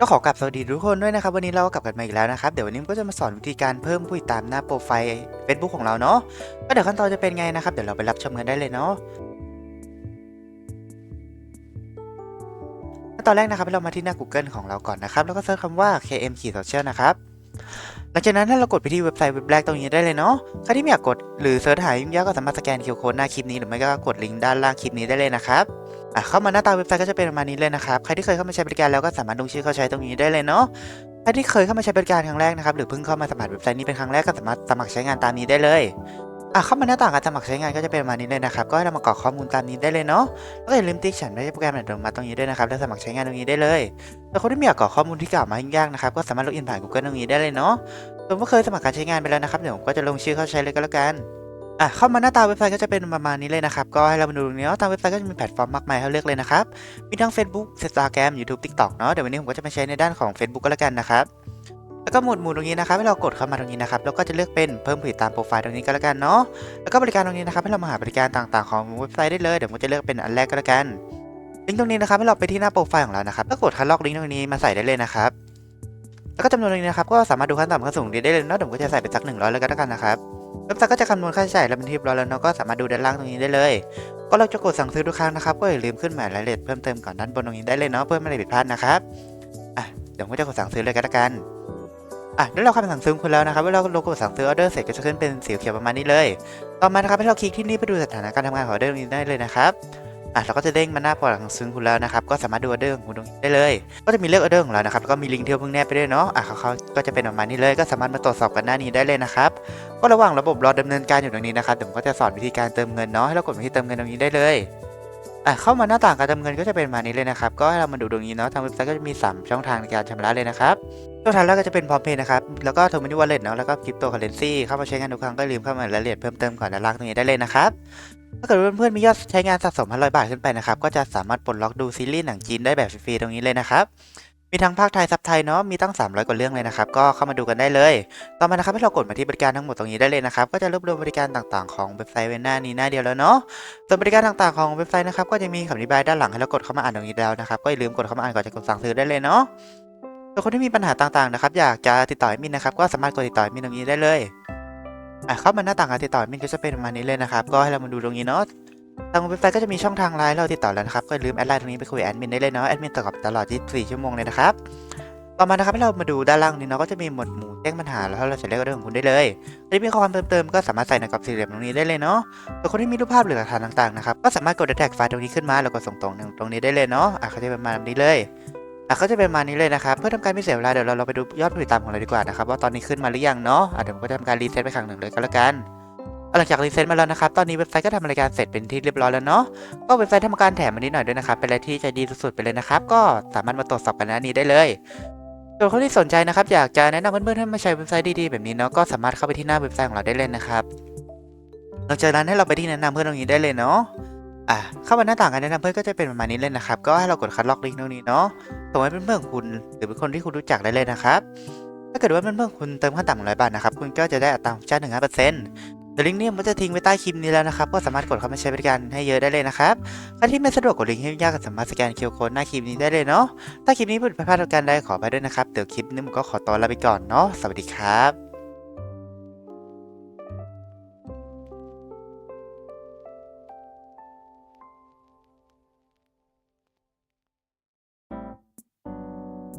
ก็ขอกลับสวัสดีทุกคนด้วยนะครับ วันนี้เราก็กลับกันมาอีกแล้วนะครับ เดี๋ยววันนี้ก็จะมาสอนวิธีการเพิ่มผู้ติดตามหน้าโปรไฟล์ Facebook ของเราเนาะก็เดี๋ยวขั้นตอนจะเป็นไงนะครับ เดี๋ยวเราไปรับชมกันได้เลยเนาะขั้นตอนแรกนะครับให้เรามาที่หน้า Google ของเราก่อนนะครับ แล้วก็เซิร์ชคำว่า KM ขีด social นะครับ หลังจากนั้นถ้าเรากดไปที่เว็บไซต์เว็บแรกตรงนี้ได้เลยเนาะใครที่ไม่อยากกดหรือเสิร์ชหายุ่งยากก็สามารถสแกนคิวโค้ดหน้าคลิปนี้หรือไม่ก็กดลิงก์ด้านล่างคลิปนี้ได้เลยนะครับอะเข้ามาหน้าตาเว็บไซต์ก็จะเป็นประมาณนี้เลยนะครับใครที่เคยเข้ามาใช้บริการแล้วก็สามารถลงชื่อเข้าใช้ตรงนี้ได้เลยเนาะใครที่เคยเข้ามาใช้บริการครั้งแรกนะครับหรือเพิ่งเข้ามาสมัครเว็บไซต์นี้เป็นครั้งแรกก็สามารถสมัครใช้งานตามนี้ได้เลย อะเข้ามาหน้าต่างการสมัครใช้งานก็จะเป็นมานี้เลยนะครับ ก็ให้เรามากรอกข้อมูลตามนี้ได้เลยเนาะแล้วก็อย่าลืมติ๊กฉันไม่ใช่โปรแกรมอัตโนมัติตรงนี้ด้วยนะครับ แล้วสมัครใช้งานตรงนี้ได้เลยแต่คนที่ไม่อยากกรอกข้อมูลที่กล่าวมายุ่งยากนะครับ ก็สามารถล็อกอินผ่าน Google ตรงนี้ได้เลยเนาะผมก็เคยสมัครการใช้งานไปแล้วนะครับ เดี๋ยวผมก็จะลงชื่อเข้าใช้เลยก็แล้วกัน อะเข้ามาหน้าตาเว็บไซต์ก็จะเป็นประมาณนี้เลยนะครับ ก็ให้เรามาดูตรงนี้เนาะ ตามเว็บไซต์ก็จะมีแพลตฟอร์มมากมายให้เลือกเลยนะครับ มีทั้ง Facebook Instagram YouTube TikTok เนาะ เดี๋ยววันนี้ผมก็จะมาใช้ในด้านของ Facebook ก็แล้วกันนะครับ แล้วก็หมวดหมู่ตรงนี้นะครับให้เรากดเข้ามาตรงนี้นะครับแล้วก็จะเลือกเป็นเพิ่มผู้ติดตามโปรไฟล์ตรงนี้ก็แล้วกันเนาะแล้วก็บริการตรงนี้นะครับให้เรามาหาบริการต่างๆของเว็บไซต์ได้เลยเดี๋ยวผมจะเลือกเป็นอันแรกก็แล้วกันลิงก์ตรงนี้นะครับให้เราไปที่หน้าโปรไฟล์ของเรานะครับแล้วกดคัดลอกลิงก์ตรงนี้มาใส่ได้เลยนะครับแล้วก็จำนวนตรงนี้นะครับก็สามารถดูขั้นต่ำขั้นสูงได้เลยเนาะเดี๋ยวผมก็จะใส่ไปสักหนึ่งร้อยเลยก็แล้วกันนะครับเว็บไซต์ก็จะคำนวณค่าใช้จ่ายแล้วเป็นที่เรียบร้อยแล้วเนาะก็สามารถดูด้านล่างตรงนี้ได้เลย ก็เราจะกดสั่งซื้อทุกครั้งนะครับก็อย่าลืมขึ้นหมายรายละเอียดเพิ่มเติมก่อนด้านบนตรงนี้ได้เลยเนาะเพื่อไม่ให้ผิดพลาดนะครับอะเดี๋ยวผมก็จะกดสั่งซื้อเลยก็แล้วกัน อะแล้วเราคำสั่งซื้อคุณแล้วนะครับเวลาเรากดสั่งซื้อออเดอร์เสร็จก็จะขึ้นเป็นสีเขียวประมาณนี้เลย ต่อมานะครับให้เราคลิกที่นี่เพื่อดูสถานการทำงานของออเดอร์ตรงนี้ได้เลยนะครับอะเราก็จะเด้งมาหน้าพอหลังซื้อคุณแล้วนะครับก็สามารถดูออเดอร์ของคุณตรงนี้ได้เลย ก็จะมีเลขอกออเดอร์ของเรานะครับแล้วก็มีลิงก์ที่เราเพิ่งแนบไปด้วยเนาะอะเขาเขาก็จะเป็นประมาณนี้เลยก็สามารถมาตรวจสอบกันหน้านี้ได้เลยนะครับก็ระหว่างระบบรอดำเนินการอยู่ตรงนี้นะครับเดี๋ยวผมก็จะสอนวิธีการเติมเงินเนาะให้เรากดไปที่เติมเงินตรงนี้ได้เลย เข้ามาหน้าต่างการดำเงินก็จะเป็นมานี้เลยนะครับ ก็ให้เรามาดูตรงนี้เนาะทางเว็บไซต์ก็จะมี 3 ช่องทางในการชำระเลยนะครับช่องทางแรกก็จะเป็นพร้อมเพย์นะครับ แล้วก็ Terminal Wallet เนาะแล้วก็คริปโตเคอเรนซีเข้ามาใช้งานทุกครั้งก็ลืมเข้ามารายละเอียดเพิ่มเติมก่อนด้านล่างตรงนี้ได้เลยนะครับถ้าเกิดว่าเพื่อนๆมียอดใช้งานสะสม500บาทขึ้นไปนะครับก็จะสามารถปลดล็อกดูซีรีส์หนังจีนได้แบบฟรีๆตรงนี้เลยนะครับ มีทั้งภาคไทยซับไทยเนาะมีตั้ง 300 กว่าเรื่องเลยนะครับ ก็เข้ามาดูกันได้เลย ต่อมานะครับให้เรากดมาที่บริการทั้งหมดตรงนี้ได้เลยนะครับ ก็จะรวบรวมบริการต่างๆของเว็บไซต์ไว้หน้านี้หน้าเดียวแล้วเนาะส่วนบริการต่างๆของเว็บไซต์นะครับก็จะมีคำอธิบายด้านหลังให้เรากดเข้ามาอ่านตรงนี้แล้วนะครับก็อย่าลืมกดเข้ามาอ่านก่อนจะกดสั่งซื้อได้เลยเนาะส่วนคนที่มีปัญหาต่างๆนะครับอยากจะติดต่อมินนะครับก็สามารถกดติดต่อมินตรงนี้ได้เลยอะเข้ามาหน้าต่างการติดต่อมินก็จะเป็นประมาณนี้เลยนะครับก็ให้เรามาดูตรงนี้เนาะ ทางเว็บไซต์ก็จะมีช่องทางไลน์เราติดต่อแล้วนะครับก็อย่าลืมแอดไลน์ตรงนี้ไปคุยกับแอดมินได้เลยเนาะแอดมินตอบตลอด 24 ชั่วโมงเลยนะครับต่อมานะครับให้เรามาดูด้านล่างนี้เนาะก็จะมีหมวดหมู่แจ้งปัญหาแล้วเราจะเลือกเรื่องของคุณได้เลยถ้ามีข้อความเพิ่มเติมก็สามารถใส่ในกรอบสี่เหลี่ยมตรงนี้ได้เลยเนาะส่วนคนที่มีรูปภาพหรือหลักฐานต่างๆนะครับก็สามารถกดแท็กไฟล์ตรงนี้ขึ้นมาแล้วก็ส่งตรงตรงนี้ได้เลยเนาะอะเขาจะเป็นประมาณนี้เลยอะก็จะเป็นมานี้เลยนะครับเพื่อทำการไม่เสียเวลาเดี๋ยวเราเราไปดูยอดผู้ติดตามของเราดีกว่านะครับว่าตอนนี้ขึ้นมาหรือยังเนาะอะเดี๋ยวผมก็ทำการรีเซ็ตไปครั้งหนึ่งเลยก็แล้วกัน หลังจากรีเซ็ตมาแล้วนะครับ ตอนนี้เว็บไซต์ก็ทำรายการเสร็จเป็นที่เรียบร้อยแล้วเนาะ ก็เว็บไซต์ทำการแถมมานิดหน่อยด้วยนะครับ เป็นอะไรที่ใจดีสุดๆไปเลยนะครับ ก็สามารถมาตรวจสอบกันหน้านี้ได้เลยส่วนคนที่สนใจนะครับ อยากจะแนะนำเพื่อนๆให้มาใช้เว็บไซต์ดีๆแบบนี้เนาะ ก็สามารถเข้าไปที่หน้าเว็บไซต์ของเราได้เลยนะครับหลังจากนั้นให้เราไปที่แนะนำเพื่อนตรงนี้ได้เลยเนาะอะเข้ามาหน้าต่างการแนะนำเพื่อนก็จะเป็นประมาณนี้เลยนะครับ ก็ให้เรากดคัดลอกลิงก์ตรงนี้เนาะส่งให้เพื่อนๆของคุณ หรือเป็นคนที่คุณรู้จักได้เลยนะครับ ถ้าเกิดว่าเพื่อนๆคุณเติมขั้นต่ำร้อยบาทนะครับ คุณก็จะได้อัตราของชาร์จหนึ่งห้าเปอร์เซ็นต์ ดี๋ยวลิงก์นี้ผมจะทิ้งไว้ใต้คลิปนี้แล้วนะครับ ก็สามารถกดเข้ามาใช้บริการให้เยอะได้เลยนะครับใครที่ไม่สะดวกกดลิงก์ให้ยากก็สามารถสแกนเคิวโค้ดหน้าคลิปนี้ได้เลยเนาะถ้าคลิปนี้ผิดพลาดประการใดขอไปด้วยนะครับเดี๋ยวคลิปนี้ผมก็ขอตัวลาไปก่อนเนาะสวัสดีครับ